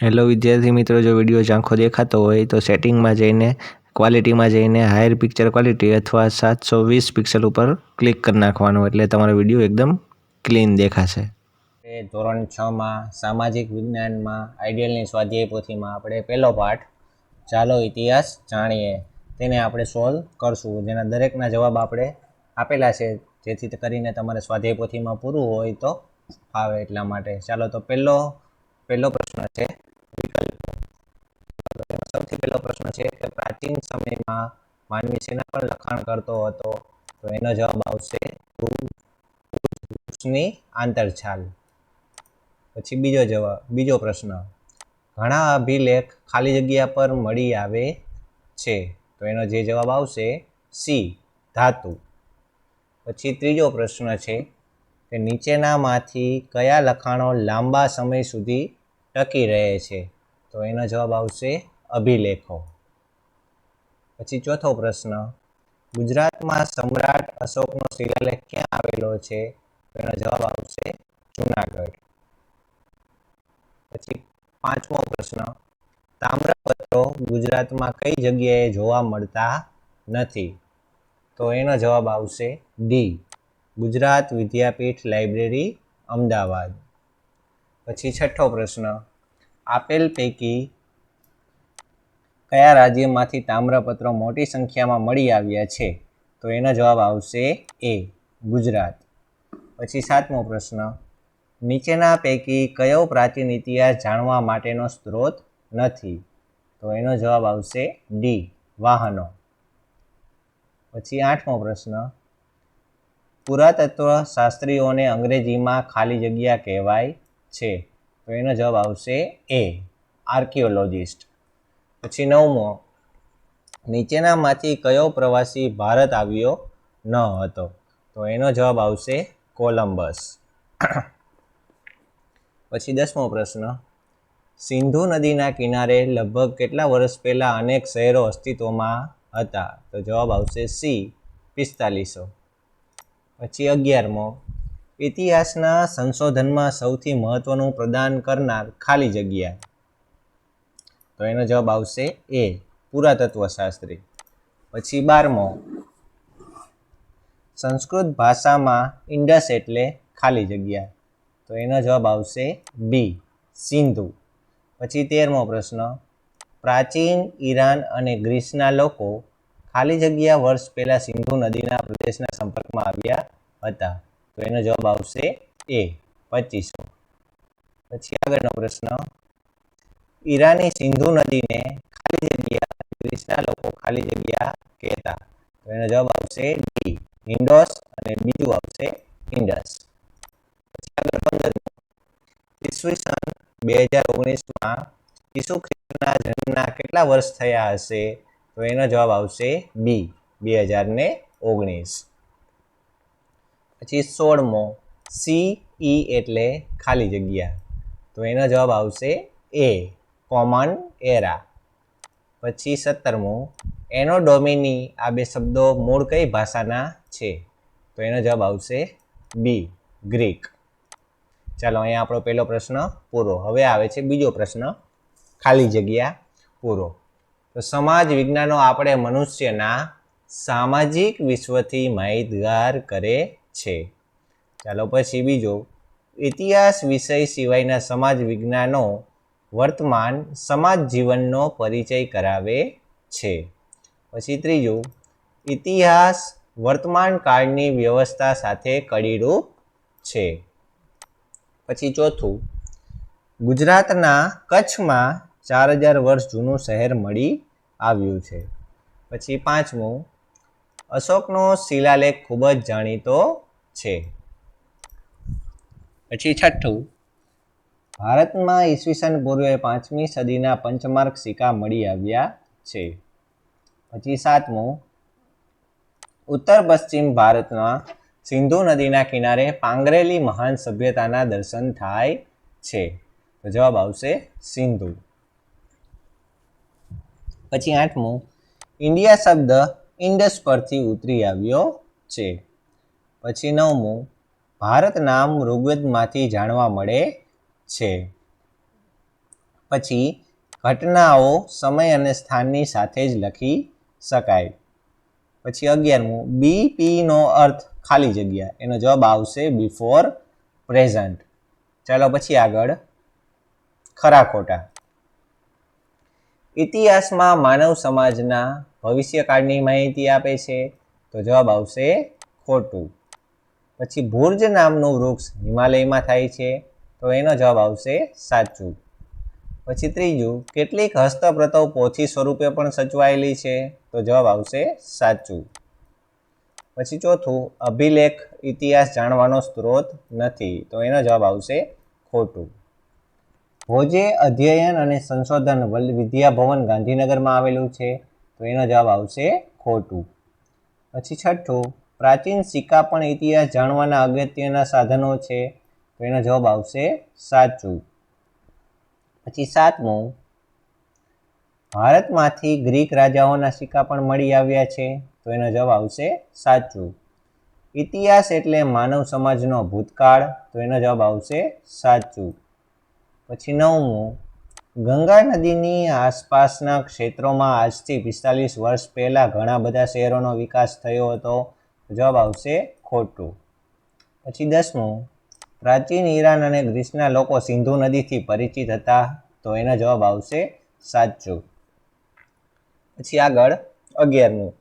Hello વિદ્યાર્થી મિત્રો, જો વીડિયો ઝાંખો દેખાતો હોય તો સેટિંગમાં જઈને ક્વોલિટીમાં જઈને હાયર પિક્ચર ક્વોલિટી અથવા સાતસો વીસ પિક્સલ ઉપર ક્લિક કરી નાખવાનું. એટલે તમારો વીડિયો એકદમ ક્લીન દેખાશે. એ ધોરણ છમાં સામાજિક વિજ્ઞાનમાં આઈડિયલની સ્વાધ્યાય પોથીમાં આપણે પહેલો પાઠ, ચાલો ઇતિહાસ જાણીએ. તેને આપણે સોલ્વ કરશું. જેના દરેકના જવાબ આપણે આપેલા છે. જેથી કરીને તમારે સ્વાધ્યાય પોથીમાં પૂરું હોય તો ફાવે એટલા માટે. ચાલો તો પહેલો પહેલો પ્રશ્ન છે. પ્રશ્ન છે કે પ્રાચીન સમયમાં માનવી શેના પર લખાણ કરતો હતો. તો એનો જવાબ આવશે વૃક્ષની આંતરછાલ. પછી બીજો જવાબ, બીજો પ્રશ્ન. ઘણા અભિલેખ ખાલી જગ્યા પર મળી આવે છે. તો એનો જે જવાબ આવશે સી, ધાતુ. પછી ત્રીજો પ્રશ્ન છે કે નીચેનામાંથી કયા લખાણો લાંબા સમય સુધી ટકી રહે છે? તો એનો જવાબ આવશે અભિલેખો. પછી ચોથો પ્રશ્ન, ગુજરાતમાં સમ્રાટ અશોકનો શિલાલેખ ક્યાં આવેલો છે? એનો જવાબ આવશે જુનાગઢ. પછી પાંચમો પ્રશ્ન, તામ્રપત્રો ગુજરાતમાં કઈ જગ્યાએ જોવા મળતા નથી? તો એનો જવાબ આવશે ડી, ગુજરાત વિદ્યાપીઠ લાઇબ્રેરી, અમદાવાદ. પછી છઠ્ઠો પ્રશ્ન, આપેલ પૈકી કયા રાજ્યમાંથી તામ્રપત્રો મોટી સંખ્યામાં મળી આવ્યા છે? તો એનો જવાબ આવશે એ, ગુજરાત. પછી સાતમો પ્રશ્ન. નીચેના પૈકી કયો પ્રાચીન ઇતિહાસ જાણવા માટેનો સ્ત્રોત નથી? તો એનો જવાબ આવશે ડી, વાહનો. પછી આઠમો પ્રશ્ન. પુરાતત્વ શાસ્ત્રીઓને અંગ્રેજીમાં ખાલી જગ્યા કહેવાય છે. તો એનો જવાબ આવશે એ, આર્કિયોલોજિસ્ટ. પછી નવમો, નીચેનામાંથી કયો પ્રવાસી ભારત આવ્યો ન હતો? તો એનો જવાબ આવશે કોલંબસ. પછી દસમો પ્રશ્ન, સિંધુ નદીના કિનારે લગભગ કેટલા વર્ષ પહેલાં અનેક શહેરો અસ્તિત્વમાં હતા? તો જવાબ આવશે સી, પિસ્તાલીસો. પછી અગિયારમો, ઇતિહાસના સંશોધનમાં સૌથી મહત્વનું પ્રદાન કરનાર ખાલી જગ્યા તો એનો જવાબ આવશે એ, પુરાતત્વશાસ્ત્રી. પછી બારમો, સંસ્કૃત ભાષામાં ઇન્ડસ એટલે ખાલી જગ્યા. તો એનો જવાબ આવશે બી, સિંધુ. પછી તેરમો પ્રશ્ન, પ્રાચીન ઈરાન અને ગ્રીસના લોકો ખાલી જગ્યા વર્ષ પહેલાં સિંધુ નદીના પ્રદેશના સંપર્કમાં આવ્યા હતા? તો એનો જવાબ આવશે એ પચીસો પછી આગળનો પ્રશ્ન ઈરાની સિંધુ નદીને ખાલી જગ્યા ગ્રીસના લોકો ખાલી જગ્યા કહેતા. તો એનો જવાબ આવશે ડી, ઇન્ડોસ અને બીજું આવશે ઇન્ડસ. પછી આગળ પંદરમું ઈસવીસન બે હજાર ઓગણીસમાં ઈસુ ખ્રિસ્તના જન્મના કેટલા વર્ષ થયા હશે? તો એનો જવાબ આવશે બી બે હજાર ને ઓગણીસ. પછી સોળમો, સી, ઈ એટલે ખાલી જગ્યા. તો એનો જવાબ આવશે એ. કોમન એરા. પછી સત્તરમું, એનો ડોમિની આ બે શબ્દો મૂળ કઈ ભાષાના છે? તો એનો જવાબ આવશે બી, ગ્રીક. ચાલો અહીંયા આપણો પહેલો પ્રશ્ન પૂરો. હવે આવે છે બીજો પ્રશ્ન, ખાલી જગ્યા પૂરો. તો સમાજ વિજ્ઞાનો આપણે મનુષ્યના સામાજિક વિશ્વથી માહિતગાર કરે છે. ચાલો પછી બીજો, ઇતિહાસ વિષય સિવાયના સમાજ વિજ્ઞાનો વર્તમાન સમાજ જીવનનો પરિચય કરાવે છે. પછી ત્રીજું, ઇતિહાસ વર્તમાન કાળની વ્યવસ્થા સાથે કડીરૂપ છે. પછી ચોથું, ગુજરાતના કચ્છમાં ચાર હજાર વર્ષ જૂનું શહેર મળી આવ્યું છે. પછી પાંચમું, અશોકનો શિલાલેખ ખૂબ જ જાણીતો છે. પછી છઠ્ઠું ભારતમાં ઈસવીસન પૂર્વે પાંચમી સદીના પંચમાર્ક સિક્કા મળી આવ્યા છે. પછી સાતમું, ઉત્તર પશ્ચિમ ભારતના સિંધુ નદીના કિનારે પાંગરેલી મહાન સભ્યતાના દર્શન થાય છે. તો જવાબ આવશે સિંધુ. પછી આઠમું, ઇન્ડિયા શબ્દ ઇન્ડસ પરથી ઉતરી આવ્યો છે. પછી નવમું, ભારત નામ ઋગ્વેદમાંથી જાણવા મળે છે. પછી ઘટનાઓ સમય અને સ્થાનની સાથે જ લખી શકાય. પછી અગિયારમું બી પીનો અર્થ ખાલી જગ્યા. એનો જવાબ આવશે બિફોર પ્રેઝન્ટ ચાલો પછી આગળ. ખરા ખોટા. ઇતિહાસમાં માનવ સમાજના ભવિષ્યકાળની માહિતી આપે છે, તો જવાબ આવશે ખોટું. પછી ભુર્જ નામનું વૃક્ષ હિમાલયમાં થાય છે. તો એનો જવાબ આવશે સાચું. પછી ત્રીજું, કેટલીક હસ્તપ્રથાઓ પોથી સ્વરૂપે પણ સચવાયેલી છે? તો જવાબ આવશે સાચું. પછી ચોથું, અભિલેખ, ઇતિહાસ જાણવાનો સ્ત્રોત નથી. તો એનો જવાબ આવશે ખોટું. ભોજે અધ્યયન અને સંશોધન વિદ્યાભવન ગાંધીનગરમાં આવેલું છે? તો એનો જવાબ આવશે ખોટું. પછી છઠ્ઠું, પ્રાચીન સિક્કા પણ ઇતિહાસ જાણવાના અગત્યના સાધનો છે? તો એનો જવાબ આવશે સાચું. પછી સાતમું, ભારતમાંથી ગ્રીક રાજાઓના સિક્કા પણ મળી આવ્યા છે, તો એનો જવાબ આવશે સાચું. ઇતિહાસ એટલે માનવ સમાજનો ભૂતકાળ, તો એનો જવાબ આવશે સાચું. પછી નવમું, ગંગા નદીની આસપાસના ક્ષેત્રોમાં આજથી પિસ્તાલીસ વર્ષ પહેલાં ઘણા બધા શહેરોનો વિકાસ થયો હતો જવાબ આવશે ખોટું. પછી દસમું પ્રાચીન ઈરાન અને ગ્રીસના લોકો સિંધુ નદીથી પરિચિત હતા, તો એનો જવાબ આવશે સાચો. પછી આગળ અગિયારમું.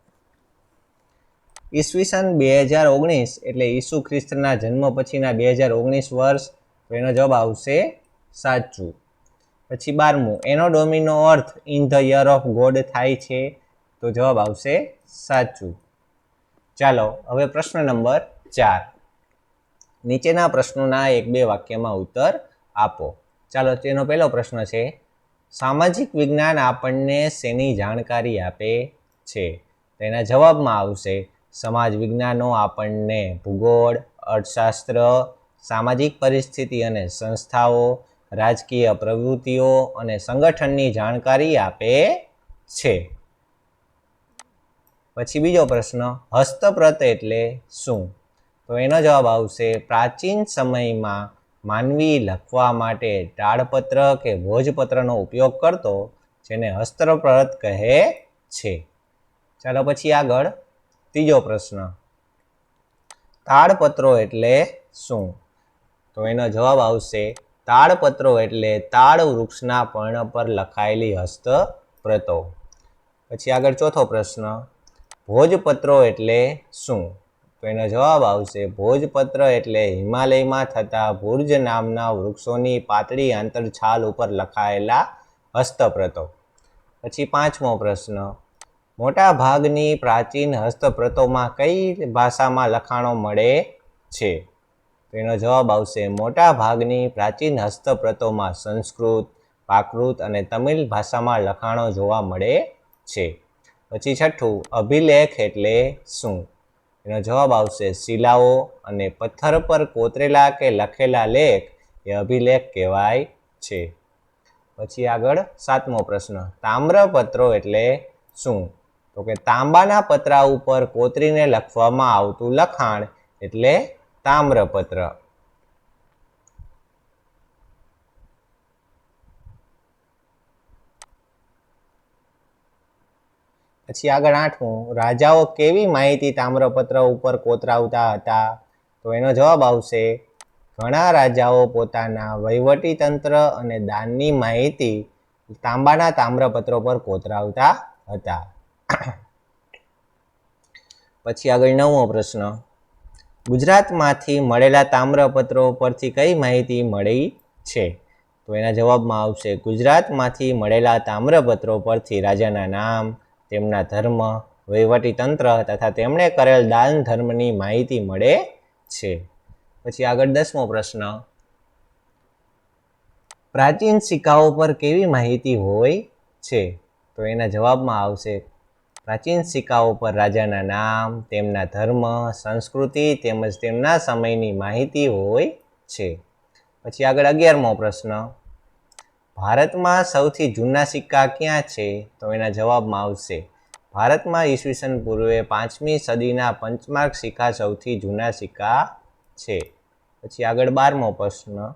ઈસવીસન બે હજાર ઓગણીસ એટલે ઈસુ ખ્રિસ્તના જન્મ પછીના બે હજાર ઓગણીસ વર્ષ, તો એનો જવાબ આવશે સાચું. પછી બારમું, એનો ડોમીનો અર્થ in the year of God થાય છે, તો જવાબ આવશે સાચું. ચાલો, હવે પ્રશ્ન નંબર ચાર. નીચેના પ્રશ્નોના એક બે વાક્યમાં ઉત્તર આપો. ચાલો, તેનો પહેલો પ્રશ્ન છે, સામાજિક વિજ્ઞાન આપણને શેની જાણકારી આપે છે? તેના જવાબમાં આવશે, સમાજ વિજ્ઞાનો આપણને ભૂગોળ, અર્થશાસ્ત્ર, સામાજિક પરિસ્થિતિ અને સંસ્થાઓ, રાજકીય પ્રવૃત્તિઓ અને સંગઠનની જાણકારી આપે છે. પછી બીજો પ્રશ્ન, હસ્તપ્રત એટલે શું? તો એનો જવાબ આવશે, પ્રાચીન સમયમાં માનવી લખવા માટે તાડપત્ર કે ભોજપત્રનો ઉપયોગ કરતો, જેને હસ્તપ્રત કહે છે. ચાલો પછી આગળ, ત્રીજો પ્રશ્ન. તાડપત્રો એટલે શું? તો એનો જવાબ આવશે તાડપત્રો એટલે તાડ વૃક્ષના પર્ણ પર લખાયેલી હસ્તપ્રતો. પછી આગળ ચોથો પ્રશ્ન. ભોજપત્રો એટલે શું? તો એનો જવાબ આવશે ભોજપત્ર એટલે હિમાલયમાં થતા ભુર્જ નામના વૃક્ષોની પાતળી આંતરછાલ ઉપર લખાયેલા હસ્તપ્રતો. પછી પાંચમો પ્રશ્ન. મોટા ભાગની પ્રાચીન હસ્તપ્રતોમાં કઈ ભાષામાં લખાણો મળે છે? તો એનો જવાબ આવશે મોટા ભાગની પ્રાચીન હસ્તપ્રતોમાં સંસ્કૃત પ્રાકૃત અને તમિલ ભાષામાં લખાણો જોવા મળે છે. પછી છઠ્ઠું, અભિલેખ એટલે શું? એનો જવાબ આવશે શિલાઓ અને પથ્થર પર કોતરેલા કે લખેલા લેખ એ અભિલેખ કહેવાય છે. પછી આગળ સાતમો પ્રશ્ન તામ્રપત્રો એટલે શું? તો કે તાંબાના પતરા ઉપર કોતરીને લખવામાં આવતું લખાણ એટલે તામ્રપત્ર. પછી આગળ આઠમું, રાજાઓ કેવી માહિતી તામ્રપત્ર ઉપર કોતરાવતા હતા? તો એનો જવાબ આવશે, ઘણા રાજાઓ પોતાના વહીવટી તંત્ર અને દાનની માહિતી તાંબાના તામ્રપત્રો પર કોતરાવતા હતા. પછી આગળ નવમો પ્રશ્ન, ગુજરાતમાંથી મળેલા તામ્રપત્રો પરથી કઈ માહિતી મળી છે? તો એના જવાબમાં આવશે, ગુજરાતમાંથી મળેલા તામ્રપત્રો પરથી રાજાના નામ તેમના ધર્મ, વહીવટી તંત્ર તથા તેમણે કરેલ દાન ધર્મની માહિતી મળે છે. પછી આગળ દસમો પ્રશ્ન. પ્રાચીન સિક્કાઓ પર કેવી માહિતી હોય છે? તો એના જવાબમાં આવશે, પ્રાચીન સિક્કાઓ પર રાજાના નામ, તેમના ધર્મ, સંસ્કૃતિ તેમજ તેમના સમયની માહિતી હોય છે. પછી આગળ અગિયારમો પ્રશ્ન. ભારતમાં સૌથી જૂના સિક્કા ક્યાં છે? તો એના જવાબમાં આવશે. ભારતમાં ઈસવીસન પૂર્વે પાંચમી સદીના પંચમાર્ક સિક્કા સૌથી જૂના સિક્કા છે. પછી આગળ બારમો પ્રશ્ન.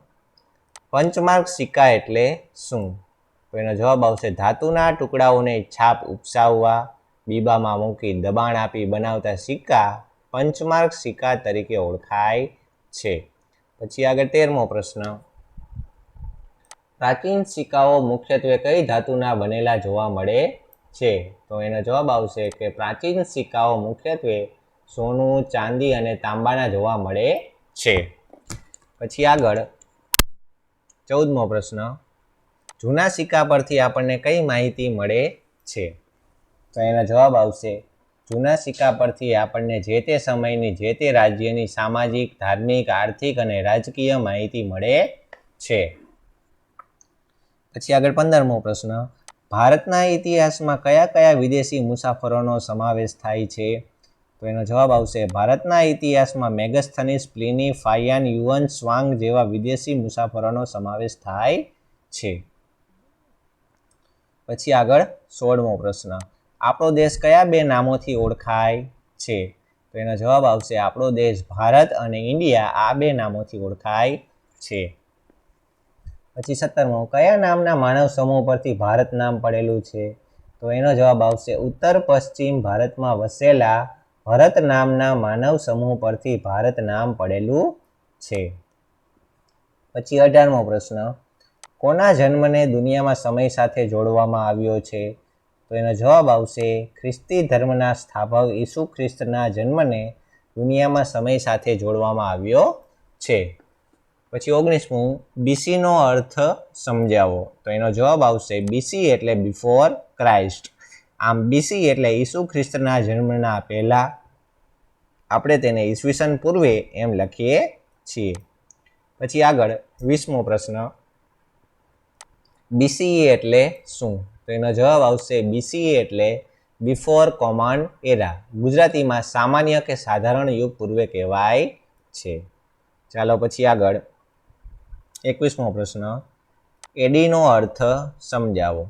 પંચમાર્ક સિક્કા એટલે શું? તો એનો જવાબ આવશે, ધાતુના ટુકડાઓને છાપ ઉપસાવવા, બીબામાં મૂકી દબાણ આપી બનાવતા સિક્કા પંચમાર્ક સિક્કા તરીકે ઓળખાય છે. પછી આગળ તેરમો પ્રશ્ન. પ્રાચીન સિક્કાઓ મુખ્યત્વે કઈ ધાતુના બનેલા જોવા મળે છે? તો એનો જવાબ આવશે કે પ્રાચીન સિક્કાઓ મુખ્યત્વે સોનું, ચાંદી અને તાંબાના જોવા મળે છે. પછી આગળ ચૌદમો પ્રશ્ન. જૂના સિક્કા પરથી આપણને કઈ માહિતી મળે છે? તો એનો જવાબ આવશે, જૂના સિક્કા પરથી આપણને જે તે સમયની, જે તે રાજ્યની સામાજિક, ધાર્મિક, આર્થિક અને રાજકીય માહિતી મળે છે. પછી આગળ પંદરમો પ્રશ્ન. ભારતના ઇતિહાસમાં કયા કયા વિદેશી મુસાફરોનો સમાવેશ થાય છે? તો એનો જવાબ આવશે, ભારતના ઇતિહાસમાં મેગસ્થનીસ, પ્લિની ફાયાન યુવન સ્વાંગ જેવા વિદેશી મુસાફરોનો સમાવેશ થાય છે. પછી આગળ સોળમો પ્રશ્ન. આપણો દેશ કયા બે નામોથી ઓળખાય છે? તો એનો જવાબ આવશે, આપણો દેશ ભારત અને ઇન્ડિયા આ બે નામોથી ઓળખાય છે. પછી સત્તરમો. કયા નામના માનવ સમૂહ પરથી ભારત નામ પડેલું છે? તો એનો જવાબ આવશે ઉત્તર પશ્ચિમ ભારતમાં વસેલા ભરત નામના માનવ સમૂહ પરથી ભારત નામ પડેલું છે. પછી અઢારમો પ્રશ્ન. કોના જન્મને દુનિયામાં સમય સાથે જોડવામાં આવ્યો છે? તો એનો જવાબ આવશે ખ્રિસ્તી ધર્મના સ્થાપક ઈસુ ખ્રિસ્તના જન્મને દુનિયામાં સમય સાથે જોડવામાં આવ્યો છે. પછી ઓગણીસમું બીસીનો અર્થ સમજાવો. તો એનો જવાબ આવશે બીસી એટલે બિફોર ક્રાઇસ્ટ આમ બીસી એટલે ઈસુ ખ્રિસ્તના જન્મના પહેલાં. આપણે તેને ઈસવીસન પૂર્વે એમ લખીએ છીએ. પછી આગળ વીસમો પ્રશ્ન. બીસીએ એટલે શું? તો એનો જવાબ આવશે બીસીએ એટલે બિફોર કોમન એરા ગુજરાતીમાં સામાન્ય કે સાધારણ યુગ પૂર્વે કહેવાય છે. ચાલો પછી આગળ. એકવીસમો પ્રશ્ન. એડીનો અર્થ સમજાવો.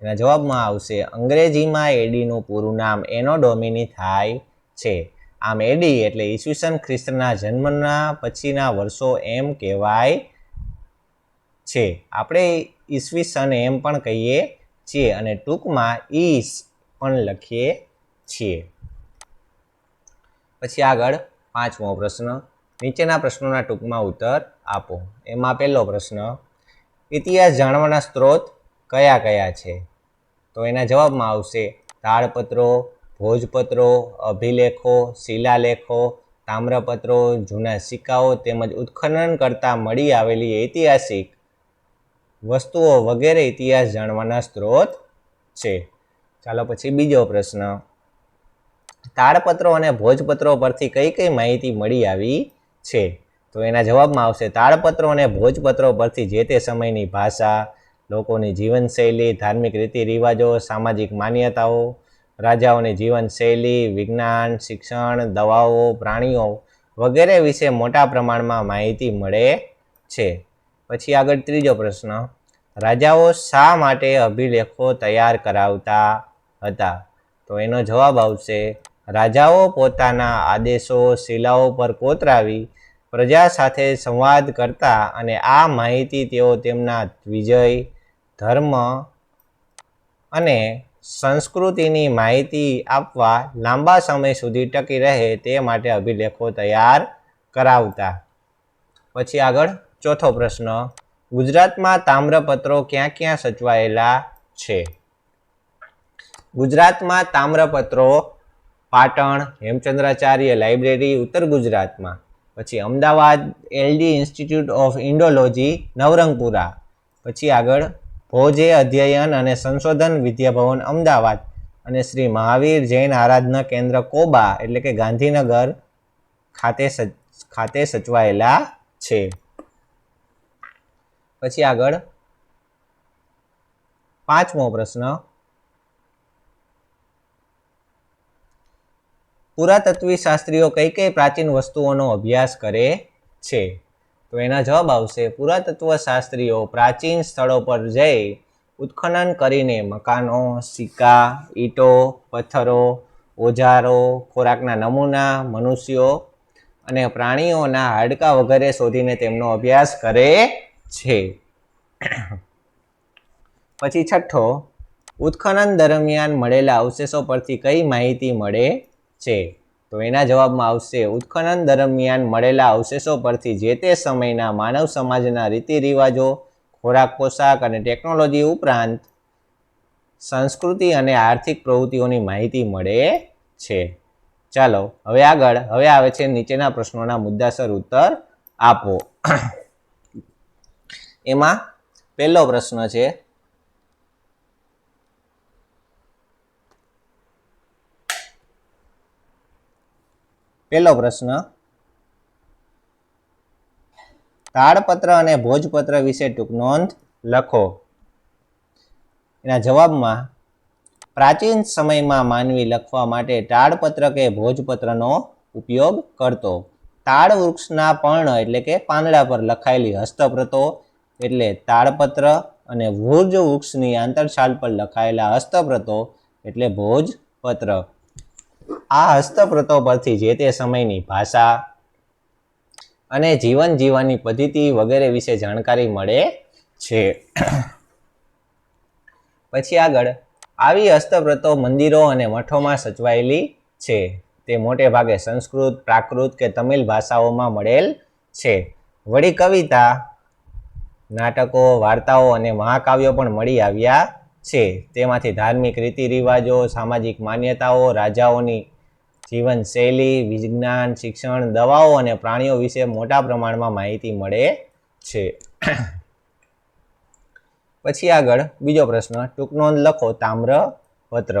એના જવાબમાં આવશે, અંગ્રેજીમાં એડીનું પૂરું નામ એનો ડોમિની થાય છે. આમ એડી એટલે ઈસવીસન ખ્રિસ્તના જન્મના પછીના વર્ષો એમ કહેવાય છે. આપણે ઈસવીસન એમ પણ કહીએ છીએ અને ટૂંકમાં ઈસ પણ લખીએ છીએ. પછી આગળ પાંચમો પ્રશ્ન. નીચેના પ્રશ્નોના ટૂંકમાં ઉત્તર આપો? એમાં પહેલો પ્રશ્ન, ઇતિહાસ જાણવાના સ્ત્રોત કયા કયા છે? તો એના જવાબમાં આવશે તાળપત્રો ભોજપત્રો, અભિલેખો, શિલાલેખો, તામ્રપત્રો, જૂના સિક્કાઓ તેમજ ઉત્ખનન કરતાં મળી આવેલી ઐતિહાસિક વસ્તુઓ વગેરે ઇતિહાસ જાણવાના સ્ત્રોત છે. ચાલો પછી બીજો પ્રશ્ન તાળપત્રો અને ભોજપત્રો પરથી કઈ કઈ માહિતી મળી આવી છે? તો એના જવાબમાં આવશે તાળપત્રો અને ભોજપત્રો પરથી જે તે સમયની ભાષા, લોકોની જીવનશૈલી, ધાર્મિક રીતિ રિવાજો સામાજિક માન્યતાઓ, રાજાઓની જીવનશૈલી, વિજ્ઞાન, શિક્ષણ, દવાઓ, પ્રાણીઓ વગેરે વિશે મોટા પ્રમાણમાં માહિતી મળે છે. પછી આગળ ત્રીજો પ્રશ્ન. રાજાઓ શા માટે અભિલેખો તૈયાર કરાવતા હતા? તો એનો જવાબ આવશે, રાજાઓ પોતાના આદેશો, શિલાઓ પર કોતરાવી પ્રજા સાથે સંવાદ કરતા અને આ માહિતી તેઓ તેમના વિજય, ધર્મ અને સંસ્કૃતિની માહિતી આપવા લાંબા સમય સુધી ટકી રહે તે માટે અભિલેખો તૈયાર કરાવતા. પછી આગળ ચોથો પ્રશ્ન. ગુજરાતમાં તામ્રપત્રો ક્યાં ક્યાં સચવાયેલા છે? ગુજરાતમાં તામ્રપત્રો, પાટણ, હેમચંદ્રાચાર્ય લાઇબ્રેરી, ઉત્તર ગુજરાતમાં. પછી Ahmedabad LD institute of Indology, Navrangpura. પછી આગળ ભોજે અધ્યયન અને સંશોધન વિદ્યાભવન અમદાવાદ અને શ્રી મહાવીર જૈન આરાધના કેન્દ્ર કોબા એટલે કે ગાંધીનગર ખાતે ખાતે સચવાયેલા છે. પછી આગળ પાંચમો પ્રશ્ન પુરાતત્વી શાસ્ત્રીઓ કઈ કઈ પ્રાચીન વસ્તુઓનો અભ્યાસ કરે છે? તો એના જવાબ આવશે, પુરાતત્વ શાસ્ત્રીઓ પ્રાચીન સ્થળો પર જઈ ઉત્ખનન કરીને મકાનો, સિક્કા, ઈંટો, પથ્થરો, ઓજારો, ખોરાકના નમૂના, મનુષ્યો અને પ્રાણીઓના હાડકાં વગેરે શોધીને તેમનો અભ્યાસ કરે છે. પછી છઠ્ઠો, ઉત્ખનન દરમિયાન મળેલા અવશેષો પરથી કઈ માહિતી મળે છે. તો એના જવાબમાં આવશે, ઉત્ખનન દરમિયાન મળેલા અવશેષો પરથી જે તે સમયના માનવ સમાજના રીતિ રિવાજો, ખોરાક પોશાક અને ટેકનોલોજી ઉપરાંત સંસ્કૃતિ અને આર્થિક પ્રવૃત્તિઓની માહિતી મળે છે. ચાલો, હવે આગળ, હવે આવે છે નીચેના પ્રશ્નોના મુદ્દાસર ઉત્તર આપો. એમાં પહેલો પ્રશ્ન છે પહેલો પ્રશ્ન. તાડપત્ર અને ભોજપત્ર વિશે ટૂંક નોંધ લખો. એના જવાબમાં, પ્રાચીન સમયમાં માનવી લખવા માટે તાડપત્ર કે ભોજપત્રનો ઉપયોગ કરતો. તાડ વૃક્ષના પર્ણ એટલે કે પાંદડા પર લખાયેલી હસ્તપ્રતો એટલે તાડપત્ર અને ભોજ વૃક્ષની આંતરછાલ પર લખાયેલા હસ્તપ્રતો એટલે ભોજપત્ર. આ હસ્તપ્રતો પરથી જે તે સમયની ભાષા અને જીવન જીવવાની પદ્ધતિ વગેરે વિશે જાણકારી મળે છે. પછી આગળ, આવી હસ્તપ્રતો મંદિરો અને મઠોમાં સચવાયેલી છે. તે મોટે ભાગે સંસ્કૃત, પ્રાકૃત કે તમિલ ભાષાઓમાં મળેલ છે. વળી કવિતા, નાટકો, વાર્તાઓ અને મહાકાવ્યો પણ મળી આવ્યા છે. તેમાંથી ધાર્મિક રીતિ રિવાજો સામાજિક માન્યતાઓ, રાજાઓની જીવનશૈલી, વિજ્ઞાન, શિક્ષણ, દવાઓ અને પ્રાણીઓ વિશે મોટા પ્રમાણમાં માહિતી મળે છે. પછી આગળ બીજો પ્રશ્ન, ટૂંક નોંધ લખો તામ્રપત્ર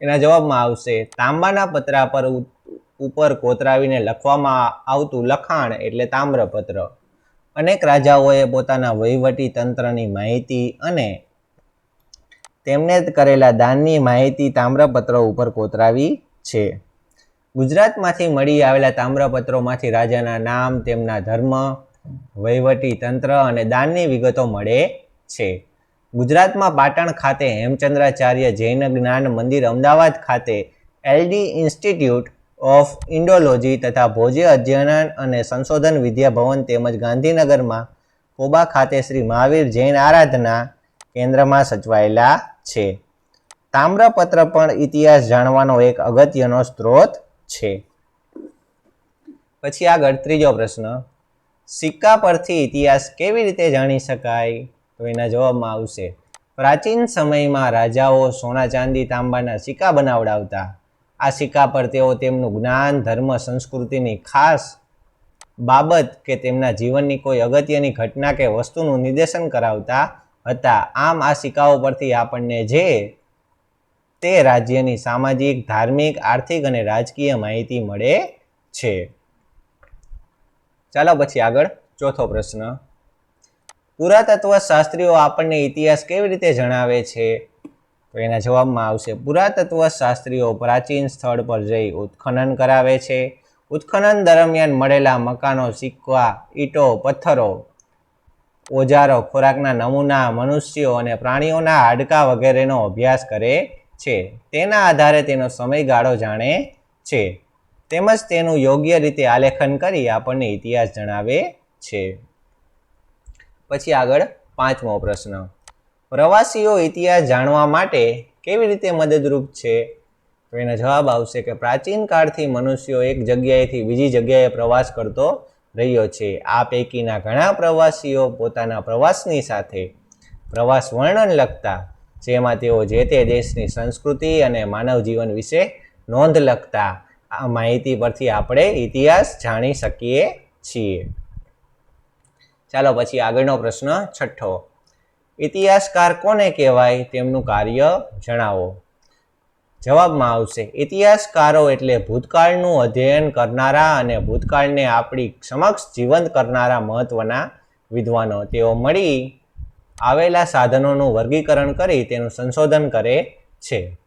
એના જવાબમાં આવશે, તાંબાના પતરા પર ઉપર કોતરાવીને લખવામાં આવતું લખાણ એટલે તામ્રપત્ર. અનેક રાજાઓએ પોતાના વહીવટી તંત્રની માહિતી અને તેમને કરેલા દાનની માહિતી તામ્રપત્રો ઉપર કોતરાવી છે. ગુજરાતમાંથી મળી આવેલા તામ્રપત્રોમાંથી રાજાના નામ, તેમના ધર્મ, વહીવટી તંત્ર અને દાનની વિગતો મળે છે. ગુજરાતમાં પાટણ ખાતે હેમચંદ્રાચાર્ય જૈન જ્ઞાન મંદિર અમદાવાદ ખાતે એલડી ઇન્સ્ટિટ્યૂટ ઓફ ઇન્ડોલોજી તથા ભોજ્ય અધ્યયન અને સંશોધન વિદ્યાભવન તેમજ ગાંધીનગરમાં કોબા ખાતે શ્રી મહાવીર જૈન આરાધના કેન્દ્રમાં સચવાયેલા છે. તામ્રપત્ર પણ ઇતિહાસ જાણવાનો એક અગત્યનો સ્ત્રોત છે. પછી આગળ ત્રીજો પ્રશ્ન, સિક્કા પરથી ઇતિહાસ કેવી રીતે જાણી શકાય? તો એના જવાબમાં આવશે, પ્રાચીન સમયમાં રાજાઓ સોના ચાંદી તાંબાના સિક્કા બનાવડાવતા આ સિક્કા પર તેઓ તેમનું જ્ઞાન, ધર્મ, સંસ્કૃતિની ખાસ બાબત કે તેમના જીવનની કોઈ અગત્યની ઘટના કે વસ્તુનું નિર્દેશન કરાવતા હતા. આમ આ સિક્કાઓ પરથી આપણને જે તે રાજ્યની સામાજિક, ધાર્મિક, આર્થિક અને રાજકીય માહિતી મળે છે. ચાલો પછી આગળ ચોથો પ્રશ્ન. પુરાતત્વ શાસ્ત્રીઓ આપણને ઇતિહાસ કેવી રીતે જણાવે છે? તો એના જવાબમાં આવશે પુરાતત્વ શાસ્ત્રીઓ પ્રાચીન સ્થળ પર જઈ ઉત્ખનન કરાવે છે. ઉત્ખનન દરમિયાન મળેલા મકાનો સિક્કા, ઈંટો, પથ્થરો, ઓજારો, ખોરાકના નમૂના, મનુષ્યો અને પ્રાણીઓના હાડકાં વગેરેનો અભ્યાસ કરે છે. તેના આધારે તેનો સમયગાળો જાણે છે. તેમજ તેનું યોગ્ય રીતે આલેખન કરી આપણને ઇતિહાસ જણાવે છે. પછી આગળ પાંચમો પ્રશ્ન. પ્રવાસીઓ ઇતિહાસ જાણવા માટે કેવી રીતે મદદરૂપ છે? તો એનો જવાબ આવશે કે પ્રાચીન કાળથી મનુષ્યો એક જગ્યાએથી બીજી જગ્યાએ પ્રવાસ કરતો રહ્યો છે. આ પૈકીના ઘણા પ્રવાસીઓ પોતાના પ્રવાસની સાથે પ્રવાસ વર્ણન લખતા, જેમાં તેઓ જે તે દેશની સંસ્કૃતિ અને માનવ જીવન વિશે નોંધ લખતા, આ માહિતી પરથી આપણે ઇતિહાસ જાણી શકીએ છીએ. ચાલો પછી આગળનો પ્રશ્ન છઠ્ઠો. ઇતિહાસકાર કોને કહેવાય તેમનું કાર્ય જણાવો. જવાબમાં આવશે, ઇતિહાસકારો એટલે ભૂતકાળનું અધ્યયન કરનારા અને ભૂતકાળને આપણી સમક્ષ જીવંત કરનારા મહત્વના વિદ્વાનો. તેઓ મળી આવેલા સાધનોનું વર્ગીકરણ કરી તેનું સંશોધન કરે છે.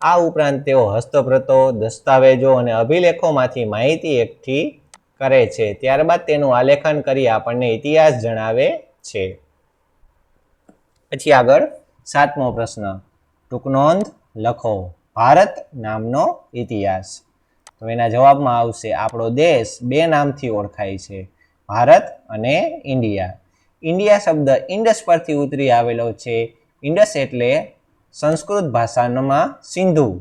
આ ઉપરાંત તેઓ હસ્તપ્રતો, દસ્તાવેજો અને અભિલેખોમાંથી માહિતી એકઠી કરે છે. ત્યારબાદ તેનું આલેખન કરી આપણને ઇતિહાસ જણાવે છે. પછી આગળ સાતમો પ્રશ્ન. ટૂંક નોંધ લખો. ભારત નામનો ઇતિહાસ. તો એના જવાબમાં આવશે, આપણો દેશ બે નામથી ઓળખાય છે. ભારત અને ઇન્ડિયા. ઇન્ડિયા શબ્દ ઇન્ડસ પરથી ઉતરી આવેલો છે. ઇન્ડસ એટલે સંસ્કૃત ભાષામાં સિંધુ.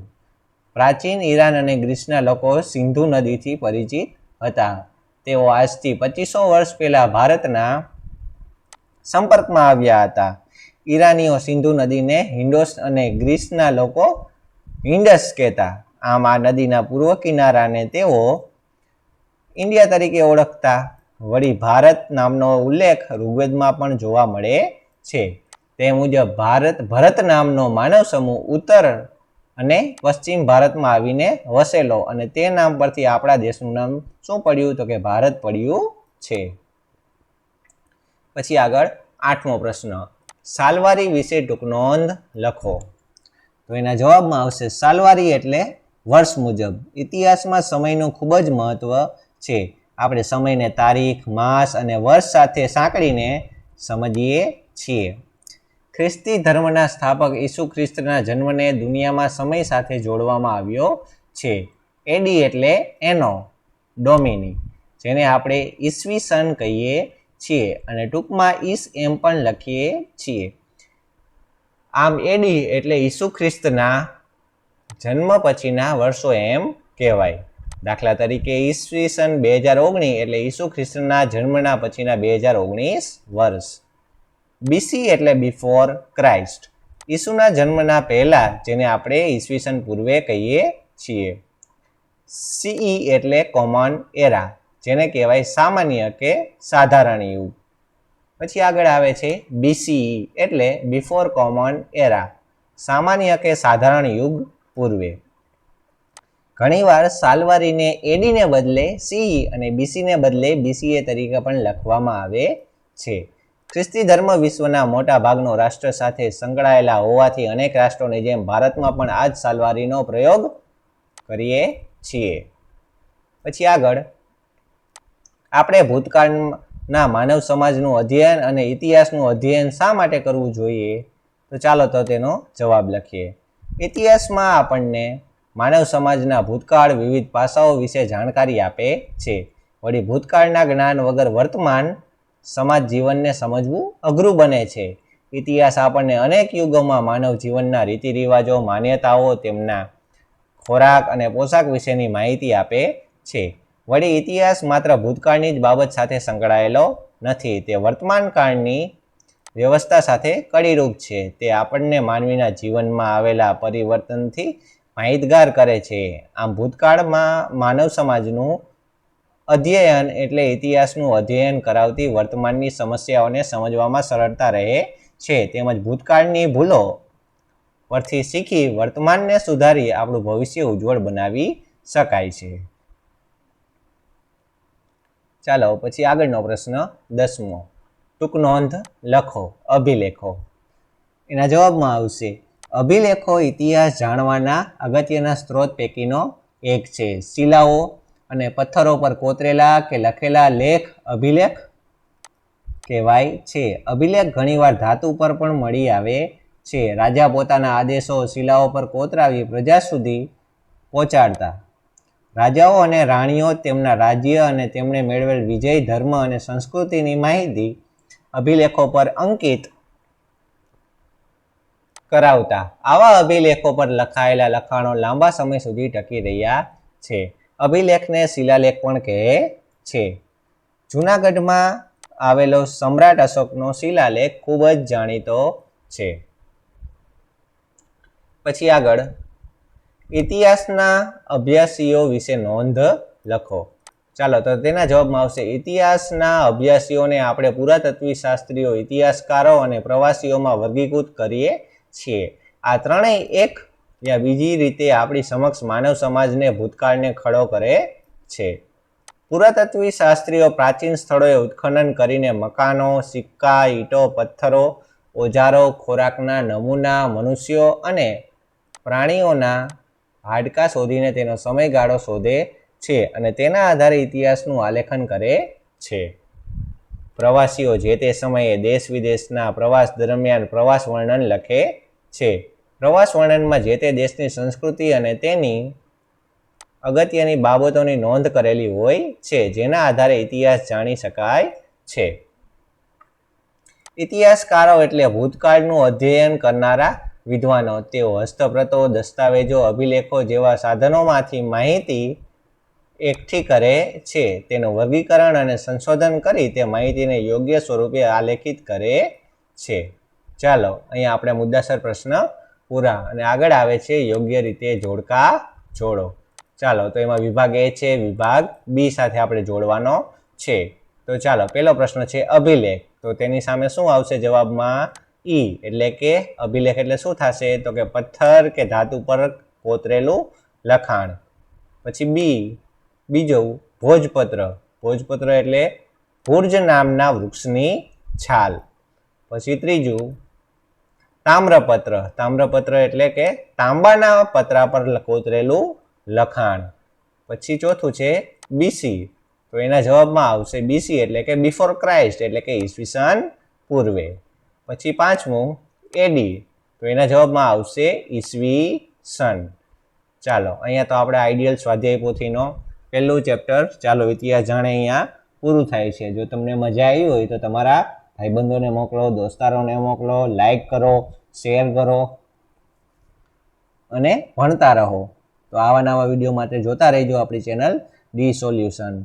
પ્રાચીન ઈરાન અને ગ્રીસના લોકો સિંધુ નદીથી પરિચિત હતા. તેઓ આજથી પચીસો વર્ષ પહેલા ભારતના સંપર્કમાં આવ્યા હતા. ઈરાનીઓ સિંધુ નદીને હિન્ડોસ અને ગ્રીસના લોકો હિન્ડસ કહેતા. આમ આ નદીના પૂર્વ કિનારાને તેઓ ઇન્ડિયા તરીકે ઓળખતા. વળી ભારત નામનો ઉલ્લેખ ઋગ્વેદમાં પણ જોવા મળે છે. તે મુજબ ભારત, ભરત નામનો માનવ સમૂહ ઉત્તર અને પશ્ચિમ ભારતમાં આવીને વસેલો અને તે નામ પરથી આપણા દેશનું નામ શું પડ્યું? તો કે ભારત પડ્યું છે. પછી આગળ આઠમો પ્રશ્ન. સાલવારી વિશે ટૂંક નોંધ લખો. તો એના જવાબમાં આવશે સાલવારી એટલે વર્ષ મુજબ. ઇતિહાસમાં સમયનું ખૂબ જ મહત્વ છે. આપણે સમયને તારીખ, માસ અને વર્ષ સાથે સાંકળીને સમજીએ છીએ. ખ્રિસ્તી ધર્મના સ્થાપક ઈસુ ખ્રિસ્તના જન્મને દુનિયામાં સમય સાથે જોડવામાં આવ્યો છે. એડી એટલે એનો, ડોમિની, જેને આપણે ઈસવી સન કહીએ છીએ અને ટૂંકમાં ઈસ એમ પણ લખીએ છીએ. આમ એડી એટલે ઈસુ ખ્રિસ્તના જન્મ પછીના વર્ષો એમ કહેવાય. દાખલા તરીકે ઈસવીસન બે હજાર ઓગણીસ એટલે ઈસુ ખ્રિસ્તના જન્મના પછીના બે હજાર ઓગણીસ વર્ષ. બીસી એટલે બિફોર ક્રાઇસ્ટ ઈસુના જન્મના પહેલાં જેને આપણે ઈસવીસન પૂર્વે કહીએ છીએ. સીઈ એટલે કોમન એરા જેને કહેવાય સામાન્ય કે સાધારણ યુગ. પછી આગળ આવે છે બીસીઈ એટલે બિફોર કોમન એરા સામાન્ય કે સાધારણ યુગ પૂર્વે. ઘણીવાર સાલવારીને એડીને બદલે સીઈ અને બીસીને બદલે બીસીએ તરીકે પણ લખવામાં આવે છે. ખ્રિસ્તી ધર્મ વિશ્વના મોટા ભાગનો રાષ્ટ્ર સાથે સંકળાયેલા હોવાથી અનેક રાષ્ટ્રોની જેમ ભારતમાં પણ આ જ સાલવારીનો પ્રયોગ કરીએ છીએ. પછી આગળ આપણે ભૂતકાળના માનવ સમાજનું અધ્યયન અને ઇતિહાસનું અધ્યયન શા માટે કરવું જોઈએ? તો ચાલો તો તેનો જવાબ લખીએ. ઇતિહાસમાં આપણને માનવ સમાજના ભૂતકાળ વિવિધ પાસાઓ વિશે જાણકારી આપે છે. વળી ભૂતકાળના જ્ઞાન વગર વર્તમાન સમાજ જીવનને સમજવું અઘરું બને છે. ઇતિહાસ આપણને અનેક યુગોમાં માનવ જીવનના રીતિ રિવાજો, માન્યતાઓ, તેમના ખોરાક અને પોશાક વિશેની માહિતી આપે છે. વળી ઇતિહાસ માત્ર ભૂતકાળની જ બાબત સાથે સંકળાયેલો નથી. તે વર્તમાન કાળની વ્યવસ્થા સાથે કડીરૂપ છે. તે આપણને માનવીના જીવનમાં આવેલા પરિવર્તનથી માહિતગાર કરે છે. આમ ભૂતકાળમાં માનવ સમાજનું અધ્યયન એટલે ઇતિહાસનું અધ્યયન કરાવતી વર્તમાનની સમસ્યાઓને સમજવામાં સરળતા રહે છે. તેમજ ભૂતકાળની ભૂલો પરથી શીખી વર્તમાનને સુધારી આપણું ભવિષ્ય ઉજ્જવળ બનાવી શકાય છે. ચાલો, પછી આગળનો પ્રશ્ન દસમો. ટૂંક નોંધ લખો, અભિલેખો. એના જવાબમાં આવશે, અભિલેખો ઇતિહાસ જાણવાના અગત્યના સ્ત્રોત પૈકીનો એક છે. શિલાઓ અને પથ્થરો પર કોતરેલા કે લખેલા લેખ અભિલેખ કહેવાય છે. અભિલેખ ઘણીવાર ધાતુ પર પણ મળી આવે છે. રાજા પોતાના આદેશો શિલાઓ પર કોતરાવી પ્રજા સુધી પહોંચાડતા રાજાઓ અને રાણીઓ તેમના રાજ્ય અને તેમણે મેળવેલ વિજય, ધર્મ અને સંસ્કૃતિની માહિતી અભિલેખો પર અંકિત કરાવતા આવા અભિલેખો પર લખાયેલા લખાણો લાંબા સમય સુધી ટકી રહ્યા છે. અભિલેખને શિલાલેખ પણ કહે છે. જૂનાગઢમાં આવેલો સમ્રાટ અશોકનો શિલાલેખ ખૂબ જ જાણીતો છે. પછી આગળ ઇતિહાસના અભ્યાસીઓ વિશે નોંધ લખો. ચાલો, તો તેના જવાબમાં આવશે. ઇતિહાસના અભ્યાસીઓને આપણે પુરાતત્વી શાસ્ત્રીઓ, ઇતિહાસકારો અને પ્રવાસીઓમાં વર્ગીકૃત કરીએ છીએ. આ ત્રણેય એક યા બીજી રીતે આપણી સમક્ષ માનવ સમાજને ભૂતકાળને ખડો કરે છે. પુરાતત્વી શાસ્ત્રીઓ પ્રાચીન સ્થળોએ ઉત્ખનન કરીને મકાનો, સિક્કા, ઈંટો, પથ્થરો, ઓજારો, ખોરાકના નમૂના, મનુષ્યો અને પ્રાણીઓના હાડકાં શોધીને તેનો સમયગાળો શોધે છે અને તેના આધારે ઇતિહાસનું આલેખન કરે છે. પ્રવાસીઓ જે તે સમયે દેશ વિદેશના પ્રવાસ દરમિયાન પ્રવાસ વર્ણન લખે છે. પ્રવાસ વર્ણનમાં જે તે દેશની સંસ્કૃતિ અને તેની અગત્યની બાબતોની નોંધ કરેલી હોય છે, જેના આધારે ઇતિહાસ જાણી શકાય છે. ઇતિહાસકારો એટલે ભૂતકાળનું અધ્યયન કરનારા વિદ્વાનો, તેઓ હસ્તપ્રતો, દસ્તાવેજો, અભિલેખો જેવા સાધનોમાંથી માહિતી એકઠી કરે છે. તેનું વર્ગીકરણ અને સંશોધન કરી તે માહિતીને યોગ્ય સ્વરૂપે આલેખિત કરે છે. ચાલો, અહીંયા આપણે મુદ્દાસર પ્રશ્ન પૂરા અને આગળ આવે છે, યોગ્ય રીતે જોડકા જોડો. ચાલો, તો એમાં વિભાગ એ છે, વિભાગ બી સાથે આપણે જોડવાનો છે. તો ચાલો પહેલો પ્રશ્ન છે અભિલેખ. તો તેની સામે શું આવશે જવાબમાં? ઈ, એટલે કે અભિલેખ એટલે શું થશે? તો કે પથ્થર કે ધાતુ પર કોતરેલું લખાણ. પછી બી, બીજું, ભોજપત્ર. ભોજપત્ર એટલે ભુર્જ નામના વૃક્ષની છાલ. પછી ત્રીજું, તામ્રપત્ર. તામ્રપત્ર એટલે કે તાંબાના પતરા પર કોતરેલું લખાણ. પછી ચોથું છે બીસી. તો એના જવાબમાં આવશે બીસી એટલે કે બિફોર ક્રાઇસ્ટ એટલે કે ઈસવીસન પૂર્વે. પછી પાંચમું એડી તો એના જવાબમાં આવશે ઈસવી સન. ચાલો, અહીંયા તો આપણે આઈડિયલ સ્વાધ્યાય પોથીનો પહેલું ચેપ્ટર ચાલો ઇતિહાસ જાણે અહીંયા પૂરું થાય છે. જો તમને મજા આવી હોય તો તમારા ભાઈબંધોને મોકલો, દોસ્તારોને મોકલો લાઈક કરો શેર કરો અને ભણતા રહો. તો આવા નવા વીડિયો માટે જોતા રહેજો આપણી ચેનલ ડી સોલ્યુશન.